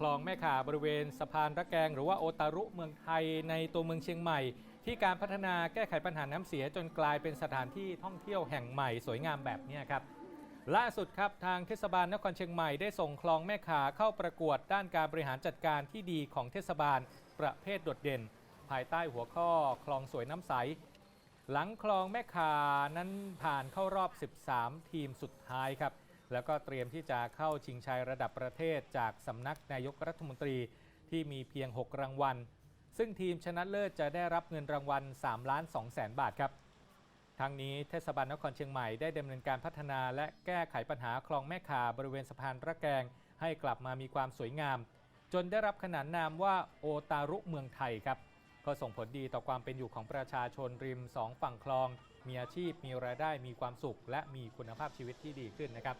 คลองแม่ข่าบริเวณสะพานระแกง หรือว่าโอตารุเมืองไทยในตัวเมืองเชียงใหม่ ที่การพัฒนาแก้ไขปัญหาน้ำเสียจนกลายเป็นสถานที่ท่องเที่ยวแห่งใหม่สวยงามแบบนี้ครับล่าสุดครับทางเทศบาลนครเชียงใหม่ได้ส่งคลองแม่ขาเข้าประกวดด้านการบริหารจัดการที่ดีของเทศบาลประเภทโดดเด่น ภายใต้หัวข้อคลองสวยน้ำใส หลังคลองแม่ขานั้นผ่านเข้ารอบ 13 ทีมสุดท้ายครับ แล้วก็เตรียมที่จะเข้าชิงชัยระดับประเทศจากสำนักนายกรัฐมนตรีที่มีเพียง 6 รางวัล ซึ่งทีมชนะเลิศจะได้รับเงินรางวัล3ล้าน2แสนบาทครับทางนี้เทศบาลนครเชียงใหม่ได้ดำเนินการพัฒนาและแก้ไขปัญหาคลองแม่ขาบริเวณสะพานระแกง ให้กลับมามีความสวยงาม จนได้รับขนานนามว่าโอตารุเมืองไทยครับ ก็ส่งผลดีต่อความเป็นอยู่ของประชาชนริมสองฝั่งคลอง มีอาชีพ มีรายได้ มีความสุข และมีคุณภาพชีวิตที่ดีขึ้นนะครับ